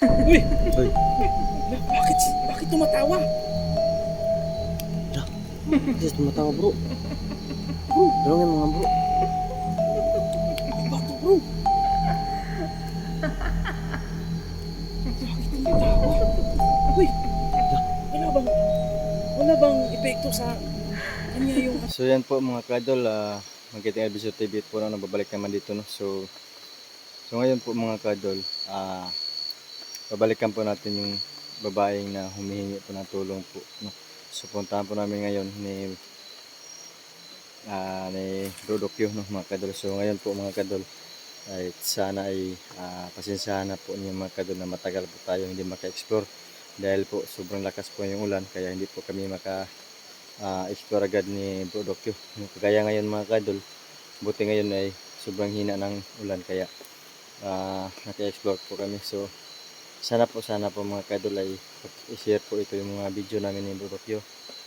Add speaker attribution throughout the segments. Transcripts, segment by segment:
Speaker 1: Uy!
Speaker 2: Uy.
Speaker 1: Bakit, bakit tumatawa?
Speaker 2: Just tumatawa bro. Bro, tulungan mga bro.
Speaker 1: Ano ba ito, bro? Bakit tumatawa? Uy! Wala bang, wala bang epekto sa kanya yung
Speaker 2: So yan po mga kadol, uh, Magiting Adventure TV po na nababalik naman dito no. So So ngayon po mga kadol, ah babalikan po natin yung babaeng na humihingi po ng tulong po no. So puntahan po namin ngayon ni ah ni Dodokyo no mga kadol. So ngayon po mga kadol ay sana ay ah, pasensyahan na po niyo mga kadol na matagal po tayo hindi maka-explore dahil po sobrang lakas po yung ulan kaya hindi po kami maka ah, explore agad ni Bro Dokyo. Kagaya ngayon mga kadol, buti ngayon ay sobrang hina ng ulan kaya ah, naka-explore po kami. So sana po sana po mga kadol ay i-share po ito yung mga video namin ni Bro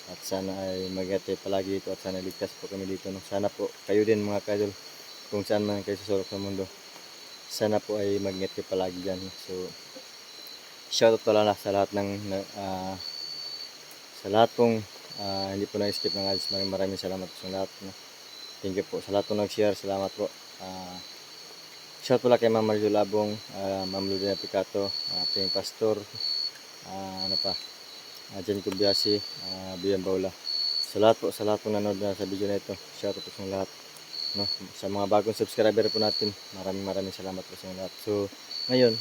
Speaker 2: at sana ay mag-ate palagi ito at sana ligtas po kami dito. No? Sana po kayo din mga kadol kung saan man kayo sa mundo. Sana po ay mag-ingat kayo palagi dyan. So shoutout pala na sa lahat ng ah, sa lahat pong Ah, hindi po na-skip ng ads. Maraming maraming salamat sa lahat. No? Thank you po. Sa lahat po nag-share, salamat po. Ah, shout pala kay Ma'am Marjo Labong, uh, Ma'am Ludina Picato, uh, Pastor, ah, ano pa, uh, Jen Kubiasi, uh, Bian Baula. Sa lahat po, sa lahat po nanood na sa video na ito, shout out po sa lahat. No? Sa mga bagong subscriber po natin, maraming maraming salamat po sa inyo lahat. So, ngayon,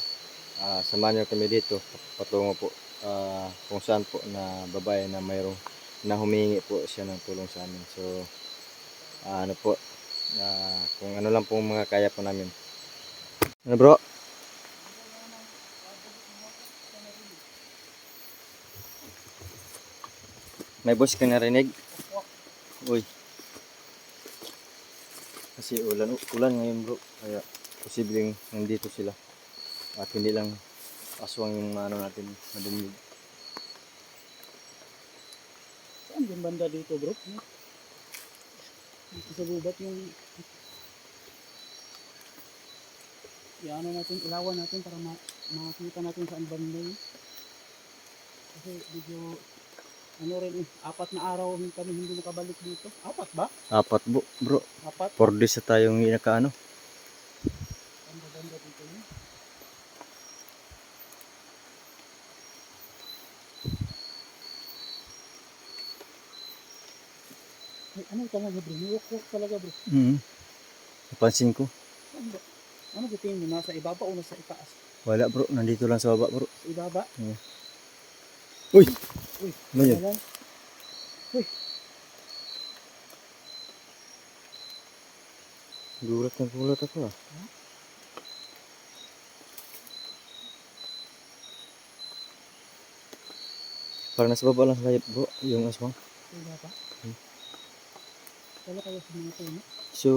Speaker 2: ah, samahan niyo kami dito, patungo po ah, kung saan po na babae na mayroong na humingi po siya ng tulong sa amin. So, ah, ano po, ah, kung ano lang po mga kaya po namin. Ano bro? May boss ka narinig? Uy. Kasi ulan, ulan ngayon bro. Kaya posibleng nandito sila. At hindi lang aswang yung ano natin madinig.
Speaker 1: Saan yung banda dito, bro? Dito sa gubat yung... Iano natin, ilawan natin para ma makita natin saan banda yun. Kasi medyo... Ano rin eh, apat na araw kami hindi nakabalik dito. Apat ba?
Speaker 2: Apat bro, bro.
Speaker 1: Apat?
Speaker 2: 4 days na tayong inakaano.
Speaker 1: Ang ganda dito yun. Ay, ano talaga bro? Niwak-walk talaga bro.
Speaker 2: Mm. Napansin ko.
Speaker 1: Ano ba tingin mo? Nasa ibaba o nasa itaas?
Speaker 2: Wala bro, nandito lang sa baba bro.
Speaker 1: Sa ibaba?
Speaker 2: Uy!
Speaker 1: Uy,
Speaker 2: Ano
Speaker 1: wala. Uy,
Speaker 2: Gulat na gulat ako ah. Parang nasa baba lang sa bro, yung aswang.
Speaker 1: sa ibaba.
Speaker 2: Hmm.
Speaker 1: Wala kayo sa mga puno.
Speaker 2: So,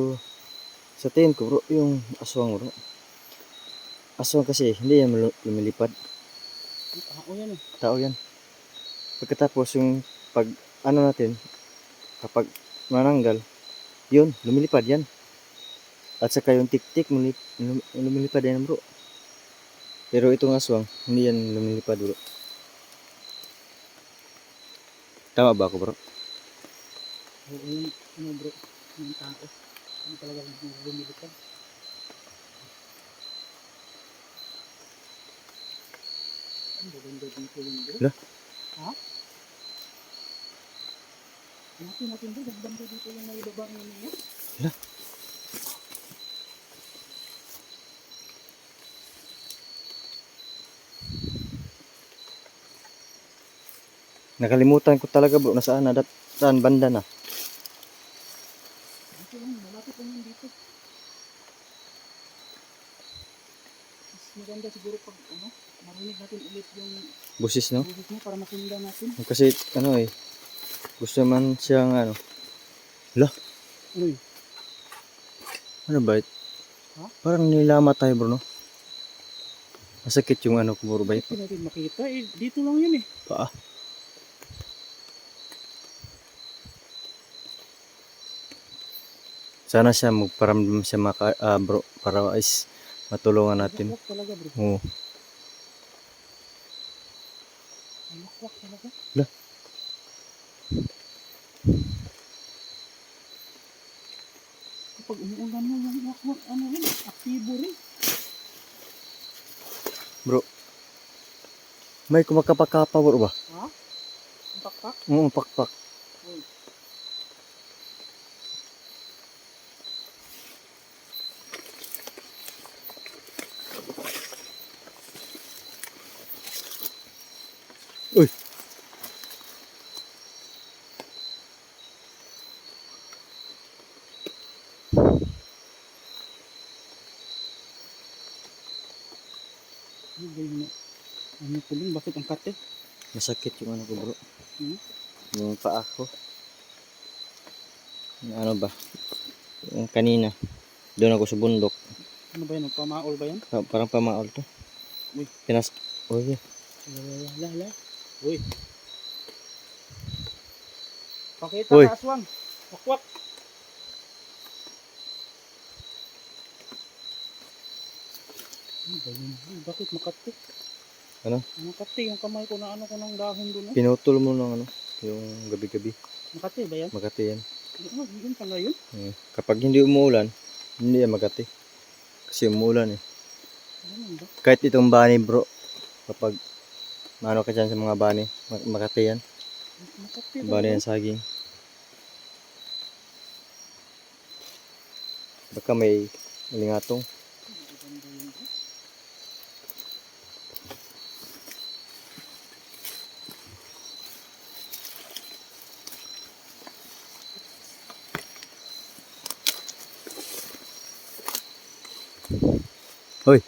Speaker 2: sa tingin ko bro, yung aswang bro. Aswang kasi, hindi yan lum- lumilipad.
Speaker 1: Tao yan eh.
Speaker 2: Tao yan. Pagkatapos yung pag, ano natin, kapag mananggal, yun, lumilipad yan. At saka yung tik-tik, lumilip, lum- lumilipad yan bro. Pero itong aswang, hindi yan lumilipad bro. Tama ba ako bro?
Speaker 1: Oo, ano bro, yung tao. Ano talaga lumilipad. Ang ganda dito yung.
Speaker 2: Hala.
Speaker 1: Ha? Natin bro, ang ganda dito yung may babae na niya.
Speaker 2: Nakalimutan ko talaga bro, nasaan na, saan banda na.
Speaker 1: Dito lang, malapit lang yun dito. Mas maganda siguro pag ano, marinig natin ulit yung
Speaker 2: Busis no?
Speaker 1: boses mo para masundan natin.
Speaker 2: Kasi ano eh, gusto man siyang ano,
Speaker 1: Ano yun?
Speaker 2: ano ba?
Speaker 1: Ha?
Speaker 2: Parang nilama tayo bro no? Masakit yung ano ko bro ba?
Speaker 1: Hindi natin makita eh. Dito lang yun eh.
Speaker 2: Paa. Sana siya magparamdam siya maka, ah, bro para is matulungan natin.
Speaker 1: Talaga bro.
Speaker 2: Oo.
Speaker 1: Wakwak talaga.
Speaker 2: Lah.
Speaker 1: Kapag umuulan na yung wakwak, ano rin, aktibo rin.
Speaker 2: Bro. May kumakapakapa bro ba?
Speaker 1: Ha? Pakpak?
Speaker 2: Oo, pakpak.
Speaker 1: Uy.
Speaker 2: Uy.
Speaker 1: Ano ko lang, bakit ang kate?
Speaker 2: Masakit yung ano ko bro.
Speaker 1: Hmm?
Speaker 2: Yung paa ko. Ano ba? Yung kanina. Doon ako sa bundok.
Speaker 1: Ano ba yun? Pamaol ba yan?
Speaker 2: Pa- Parang pamaol to.
Speaker 1: Uy.
Speaker 2: Pinas... Uy.
Speaker 1: Lala, lala. Uy. Pakita
Speaker 2: Uy.
Speaker 1: ka, aswang. Wakwak. Ano ba yun? Ay, Bakit makati?
Speaker 2: Ano?
Speaker 1: Makati yung kamay ko na ano ko ng dahon doon. Oh.
Speaker 2: Pinutol mo ng ano. Yung gabi-gabi.
Speaker 1: Makati ba yan?
Speaker 2: Makati yan.
Speaker 1: Oh, yun pala yun.
Speaker 2: Hmm. Kapag hindi umuulan, hindi yan magati. Kasi umuulan eh.
Speaker 1: Ganun ba?
Speaker 2: Kahit itong bani bro. Kapag Mano ka dyan sa mga bani. Mak- Makati yan.
Speaker 1: Makati ba?
Speaker 2: Bani yan saging. Baka may malingatong.
Speaker 1: Maganda yun, bro.
Speaker 2: Hoy.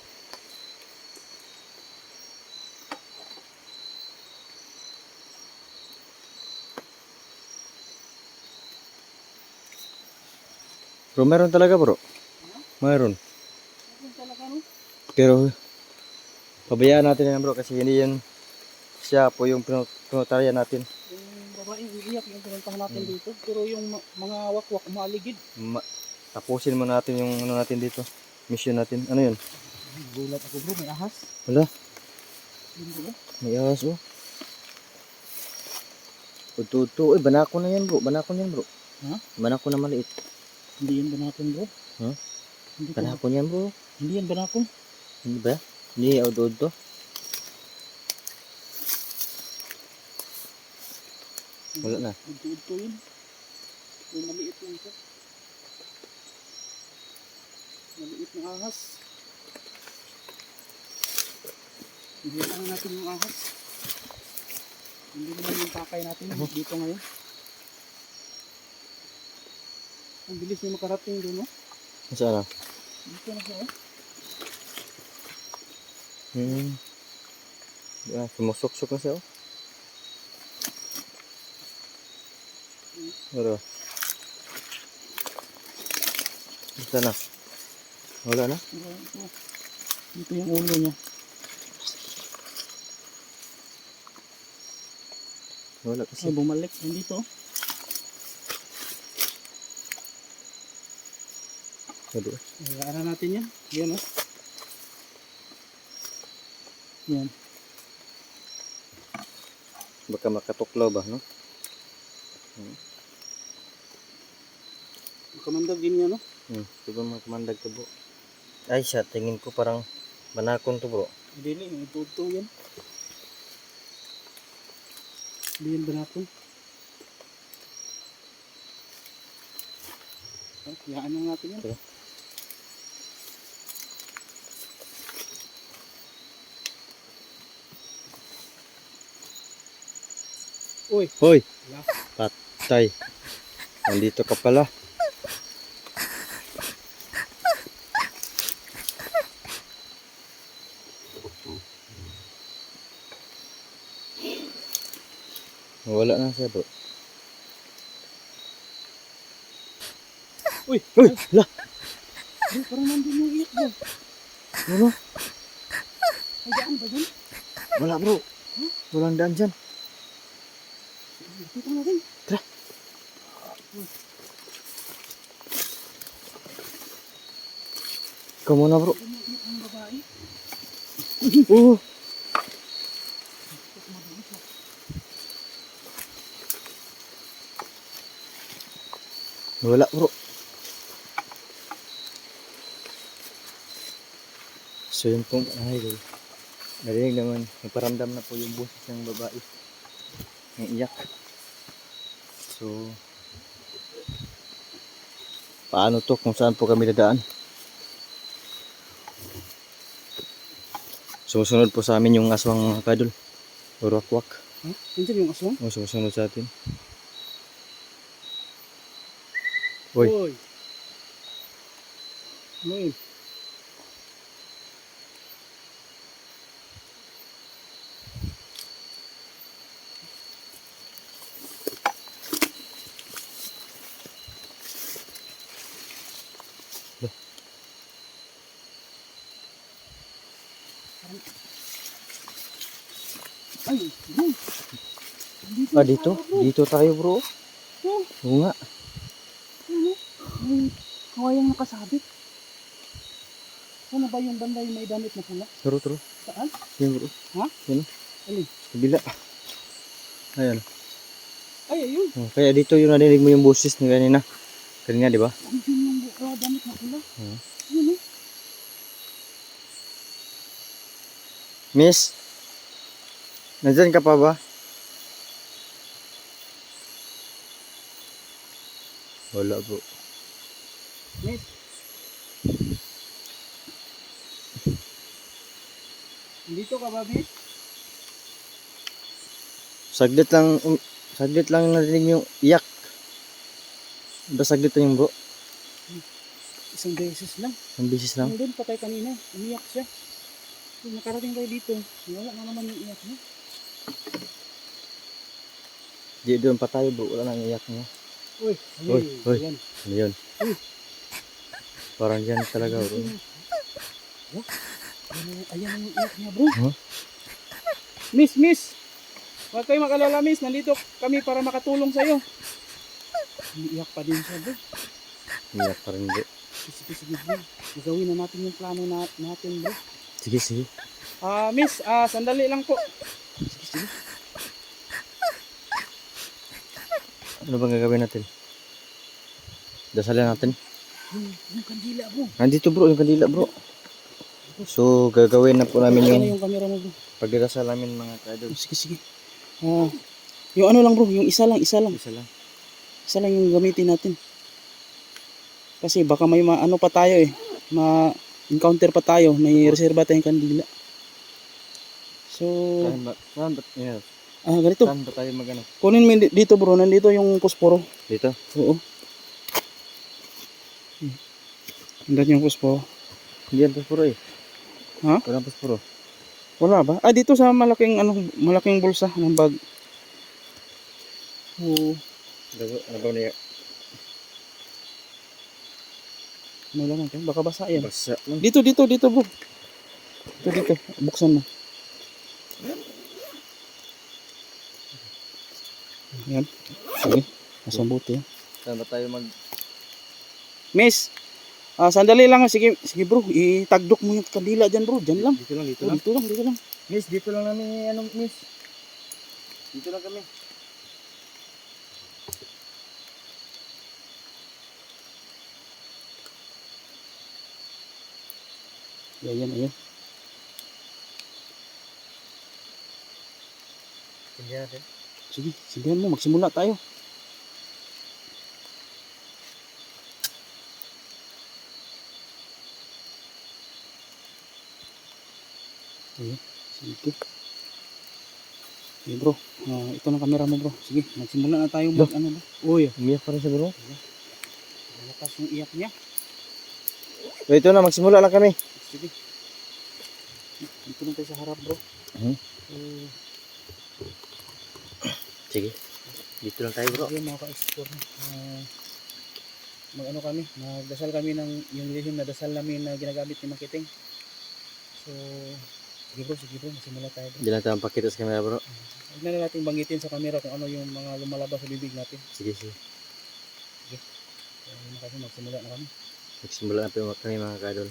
Speaker 2: Bro, meron talaga bro. Meron. Pero pabayaan natin yan bro kasi hindi yan siya po yung pinutaryan natin.
Speaker 1: Yung babaeng iiyak yung pinuntahan natin dito. Pero yung mga wakwak umaligid.
Speaker 2: Ma- tapusin mo natin yung ano natin dito. Mission natin. Ano yun?
Speaker 1: Gulat ako bro, may ahas.
Speaker 2: Wala. May ahas oh. Uto-uto. Eh, banako na yan bro. Banako na yan bro.
Speaker 1: Ha?
Speaker 2: Banako na maliit.
Speaker 1: Hindi yan banakon bro.
Speaker 2: Huh?
Speaker 1: Hindi, ko-
Speaker 2: Banako yan bro.
Speaker 1: hindi yan banakon.
Speaker 2: Hindi ba? Hindi, udo-udo. Wala na.
Speaker 1: Udto-udto yun. Yung maliit lang siya. Maliit na ahas. Hindi lang natin yung ahas. Hindi naman yung pakay natin dito ngayon. Ang bilis niya makarating doon, no?
Speaker 2: Saan na?
Speaker 1: Dito na siya, oh.
Speaker 2: Hmm. Yeah, sumusok-sok na siya oh. Pero. Basta na. Wala na.
Speaker 1: Dito yung ulo niya.
Speaker 2: Wala
Speaker 1: Ay,
Speaker 2: kasi.
Speaker 1: bumalik. Nandito, oh.
Speaker 2: Wala.
Speaker 1: Hayaan natin yan. Yan, oh. Yan.
Speaker 2: Baka makatuklaw ba, no?
Speaker 1: Kamandag din yan, no?
Speaker 2: Hmm. Siguro mga kamandag to bro. Ay siya, tingin ko parang banakon to bro.
Speaker 1: Dili, ituto yan. Hindi yan banakon. Oh, Hayaan lang natin yan.
Speaker 2: Sige.
Speaker 1: Uy,
Speaker 2: Hoy!
Speaker 1: Wala.
Speaker 2: Patay. Nandito ka pala. Wala na siya bro.
Speaker 1: Uy!
Speaker 2: Uy! La!
Speaker 1: Uy, parang nandun yung iyak mo.
Speaker 2: Ano?
Speaker 1: Hayaan ba yan?
Speaker 2: Wala bro. Walang daan dyan.
Speaker 1: Dito na rin.
Speaker 2: Tara. Ikaw muna bro.
Speaker 1: Ang babae.
Speaker 2: Oo. Wala bro. So yun pong ah, idol. Narinig naman. Nagparamdam na po yung boses ng babae. Naiyak. So, paano to kung saan po kami dadaan? Sumusunod po sa amin yung aswang mga kadol. Urakwak.
Speaker 1: Ha? Nandiyan yung aswang?
Speaker 2: O, sumusunod sa atin. Uy.
Speaker 1: Uy. Uy. Ay, bro. Dito
Speaker 2: Ah, dito? Dito tayo bro.
Speaker 1: Oh,
Speaker 2: Oo nga.
Speaker 1: ano? May kawayang nakasabit. Sana ba yung banda yung may damit na pula?
Speaker 2: Turo, turo.
Speaker 1: Saan?
Speaker 2: Yan bro.
Speaker 1: Ha?
Speaker 2: Yan.
Speaker 1: Alin?
Speaker 2: Kabila. Ayan.
Speaker 1: Ay, ayun.
Speaker 2: Oh, Kaya dito yung narinig mo yung boses ni kanina. Kanina, di ba?
Speaker 1: Andun yung uh, damit na pula.
Speaker 2: Hmm.
Speaker 1: Yun eh.
Speaker 2: Miss? Nandyan ka pa ba? Wala bro.
Speaker 1: Miss. Dito ka ba, miss?
Speaker 2: Saglit lang, um, saglit lang narinig yung iyak. Ba saglit yung bro?
Speaker 1: Isang beses lang.
Speaker 2: Ang bisis lang.
Speaker 1: Nandun patay kanina. Umiyak siya. Kung nakarating tayo dito, wala na naman yung iyak niya.
Speaker 2: Di doon pa tayo bro. Wala nang iyak niya.
Speaker 1: Uy,
Speaker 2: Uy, uy.
Speaker 1: Ayan.
Speaker 2: Ano yun?
Speaker 1: Uy.
Speaker 2: Parang yan talaga bro.
Speaker 1: Ayan, ang iyak niya, bro.
Speaker 2: Huh?
Speaker 1: Miss, miss. Huwag kayo mag-alala, miss. Nandito kami para makatulong sa'yo. Umiiyak pa din siya, bro.
Speaker 2: Iyak pa rin bro.
Speaker 1: Sige, sige, bro. Gagawin na natin yung plano na, natin, bro.
Speaker 2: Sige, sige.
Speaker 1: Ah, miss, ah, sandali lang po. Sige, sige.
Speaker 2: Ano bang gagawin natin? Dasalan natin.
Speaker 1: Yung, yung kandila, bro.
Speaker 2: Nandito bro, yung kandila bro. So, gagawin na po namin
Speaker 1: Ayan
Speaker 2: yung
Speaker 1: yung camera mo, bro.
Speaker 2: pagdadasal namin mga kadol.
Speaker 1: Sige, sige. Ah, yung ano lang, bro. Yung isa lang, isa lang.
Speaker 2: Isa lang.
Speaker 1: Isa lang yung gamitin natin. Kasi baka may ma ano pa tayo eh. Ma encounter pa tayo. May reserva tayong kandila. So,
Speaker 2: Saan ba? Saan ba? Yeah.
Speaker 1: ah, ganito.
Speaker 2: Saan ba tayo magano?
Speaker 1: Kunin mo di- dito bro. Nandito yung posporo.
Speaker 2: Dito?
Speaker 1: Oo. Nandito yung posporo.
Speaker 2: Hindi yan paspuro eh.
Speaker 1: Ha?
Speaker 2: Walang paspuro.
Speaker 1: Wala ba? Ah, dito sa malaking ano, malaking bulsa ng bag. Oo.
Speaker 2: Ano ba niya?
Speaker 1: Ano lang natin? Baka basa yan.
Speaker 2: Basa lang.
Speaker 1: Dito, dito, dito bro. Dito, dito. Buksan mo. Yan. Sige. Nasa buti yan.
Speaker 2: Saan ba tayo mag...
Speaker 1: Miss, ah, sandali lang. Sige, sige bro. Itagdok mo yung kandila dyan bro. Dyan lang.
Speaker 2: Dito lang, dito
Speaker 1: Oh, dito lang, dito lang.
Speaker 2: Miss, dito lang namin ano, miss. Dito lang kami.
Speaker 1: Ayan, ayan.
Speaker 2: Hindi natin.
Speaker 1: Sige, sigahan mo. Magsimula tayo. Ayan, sige. Sige bro, Ah, ito na camera mo bro. Sige, magsimula na tayo mag ano bro.
Speaker 2: Uy, umiyak pa rin siya bro.
Speaker 1: Malakas yung iyak niya.
Speaker 2: So, ito na, magsimula lang kami.
Speaker 1: Sige. Dito na tayo sa harap bro.
Speaker 2: Mhm.
Speaker 1: Eh,
Speaker 2: Sige. Dito lang tayo bro.
Speaker 1: Ayun mga ka-explore. Uh, mag ano kami, magdasal kami ng yung lihim na dasal namin na ginagamit ni Makiting. So, sige bro, sige bro, magsimula tayo bro.
Speaker 2: Hindi lang tayo pakita sa camera bro.
Speaker 1: Huwag na lang natin banggitin sa camera kung ano yung mga lumalabas sa bibig natin.
Speaker 2: Sige, sige.
Speaker 1: So, yun na kasi magsimula na kami.
Speaker 2: Magsimula na po kami mga kadol.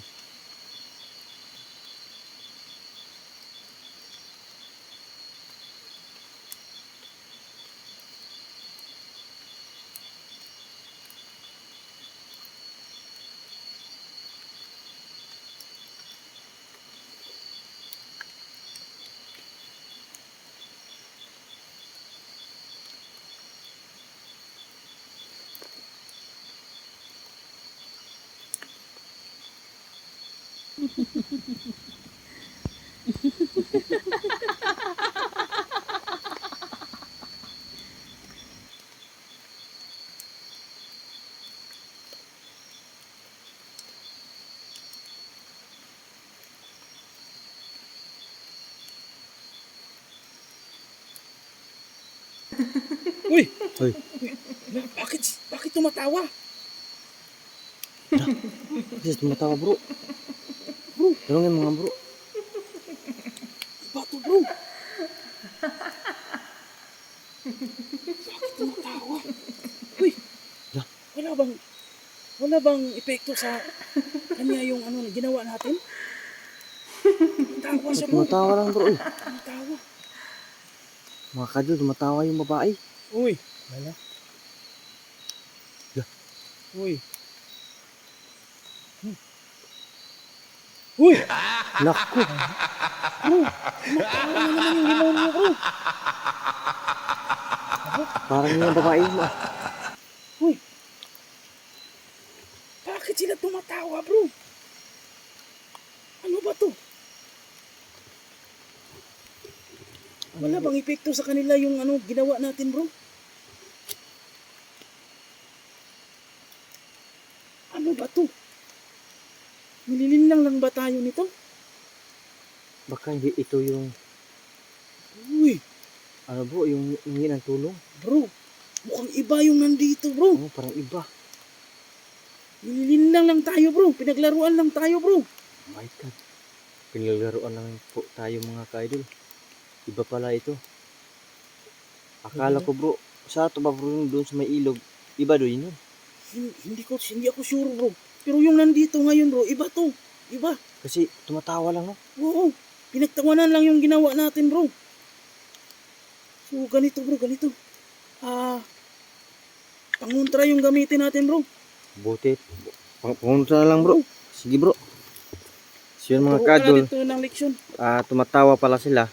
Speaker 1: Uy!
Speaker 2: Uy.
Speaker 1: Bakit, bakit tumatawa?
Speaker 2: Kasi tumatawa bro. Bro, tulungan mga bro.
Speaker 1: Iba to bro. Bakit tumatawa? Uy! Wala bang, wala bang epekto sa kanya yung ano ginawa natin? Tawa siya bro.
Speaker 2: Tumatawa lang bro. Uy.
Speaker 1: Tumatawa.
Speaker 2: Mga kadol, tumatawa yung babae.
Speaker 1: Uy! Wala.
Speaker 2: Ya.
Speaker 1: Uy! Hmm. Uy!
Speaker 2: Naku.
Speaker 1: Bro! Tumatawa na naman yung demonyo bro!
Speaker 2: Parang yung babae mo. ah.
Speaker 1: Uy! Bakit sila tumatawa, bro? Ano ba to? Wala bang epekto sa kanila yung ano ginawa natin, bro? Ano ba to? Lang tayo nito?
Speaker 2: Baka hindi ito yung,
Speaker 1: Uy,
Speaker 2: ano bro, yung hingi ng tulong.
Speaker 1: bro. Mukhang iba yung nandito, bro.
Speaker 2: Oo, parang iba.
Speaker 1: Nililinlang lang tayo, bro. Pinaglaruan lang tayo, bro.
Speaker 2: Oh my God. Pinaglaruan lang po tayo mga ka-idol. Iba pala ito. Akala ko bro, sa ito ba bro yung doon sa may ilog? Iba doon yun.
Speaker 1: Hin- Hindi ko hindi ako sure, bro. Pero yung nandito ngayon, bro, iba to. Iba.
Speaker 2: Kasi tumatawa lang no.
Speaker 1: Oo. Pinagtawanan lang yung ginawa natin, bro. So, ganito, bro, ganito. Ah, pangontra yung gamitin natin, bro.
Speaker 2: Buti. Pang na lang bro. Sige bro. So yun mga
Speaker 1: ka
Speaker 2: kadol,
Speaker 1: dito ng leksyon.
Speaker 2: ah, tumatawa pala sila.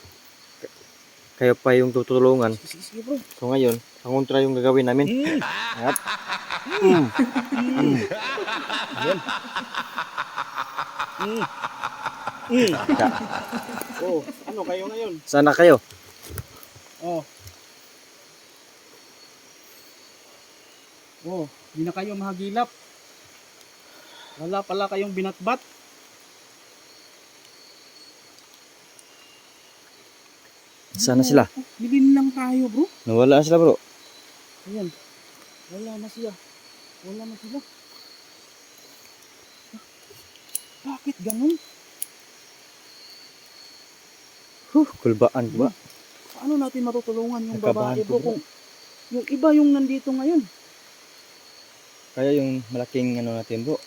Speaker 2: Kayo pa yung tutulungan.
Speaker 1: Sige, sige, bro.
Speaker 2: So ngayon, pangontra yung gagawin namin.
Speaker 1: Mm.
Speaker 2: At, mm,
Speaker 1: Yan. Mm. Mm. Oh, ano kayo ngayon?
Speaker 2: sana kayo.
Speaker 1: Oh. Oh, hindi na kayo mahagilap. Wala pala kayong binatbat.
Speaker 2: Sana sila.
Speaker 1: Bilin lang tayo, bro.
Speaker 2: Nawala na sila bro.
Speaker 1: Ayan. Wala na siya. Wala na sila. Ah, Bakit ganun?
Speaker 2: Huh, kulbaan ba?
Speaker 1: Paano natin matutulungan yung
Speaker 2: Nakabahan
Speaker 1: babae,
Speaker 2: bro.
Speaker 1: Kung yung iba yung nandito ngayon.
Speaker 2: Kaya yung malaking ano natin bro.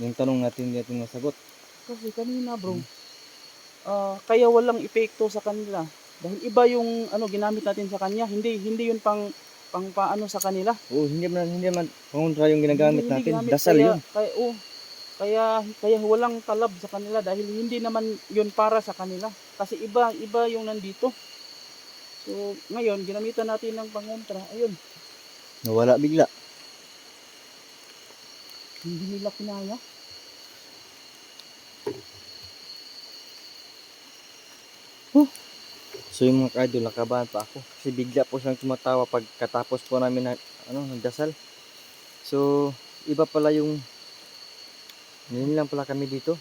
Speaker 2: Yung tanong natin dito masagot.
Speaker 1: Kasi kanina, bro, ah, kaya walang epekto sa kanila. Dahil iba yung ano ginamit natin sa kanya. Hindi hindi yun pang pang paano sa kanila.
Speaker 2: Oo, hindi man hindi man pangontra yung ginagamit
Speaker 1: Hindi- hindi
Speaker 2: natin.
Speaker 1: ginamit.
Speaker 2: Dasal
Speaker 1: kaya,
Speaker 2: yun.
Speaker 1: Kaya, oh, kaya, kaya walang talab sa kanila dahil hindi naman yun para sa kanila. Kasi iba, iba yung nandito. So, ngayon, ginamitan natin ng pangontra. Ayun,
Speaker 2: Nawala bigla.
Speaker 1: hindi nila kinaya.
Speaker 2: So yung mga idol, nakabahan pa ako. Kasi bigla po siyang tumatawa pagkatapos po namin na, ano, nagdasal. So, iba pala yung ngayon lang pala kami dito.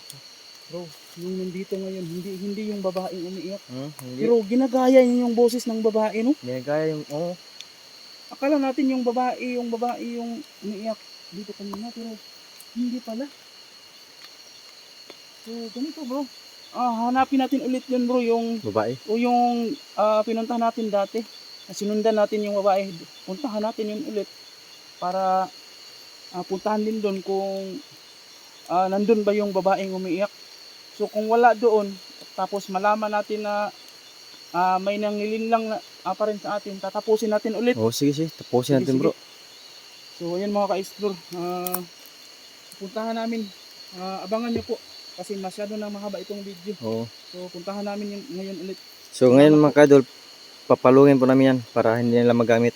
Speaker 1: Bro, yung nandito ngayon, hindi hindi yung babaeng umiiyak.
Speaker 2: Hmm, hindi.
Speaker 1: Pero ginagaya niya yung boses ng babae, no?
Speaker 2: Ginagaya yung, oo.
Speaker 1: Akala natin yung babae, yung babae yung umiiyak dito kanina, pero hindi pala. So, ganito bro. Ah, hanapin natin ulit yun bro, yung
Speaker 2: babae.
Speaker 1: o yung ah, pinuntahan natin dati. Na Sinundan natin yung babae. Puntahan natin yun ulit para ah, puntahan din doon kung ah, nandun ba yung babaeng umiiyak. So kung wala doon, tapos malaman natin na ah, may nangilin lang na ah, pa rin sa atin, tatapusin natin ulit.
Speaker 2: Oo, sige, sige. Tapusin
Speaker 1: Sige,
Speaker 2: natin bro.
Speaker 1: So ayan mga ka-explore, ah, puntahan namin, Ah, abangan nyo po kasi masyado na mahaba itong video.
Speaker 2: Oo.
Speaker 1: So puntahan namin yun ngayon ulit.
Speaker 2: So ngayon mga kadol, papalungin po namin yan para hindi nila magamit.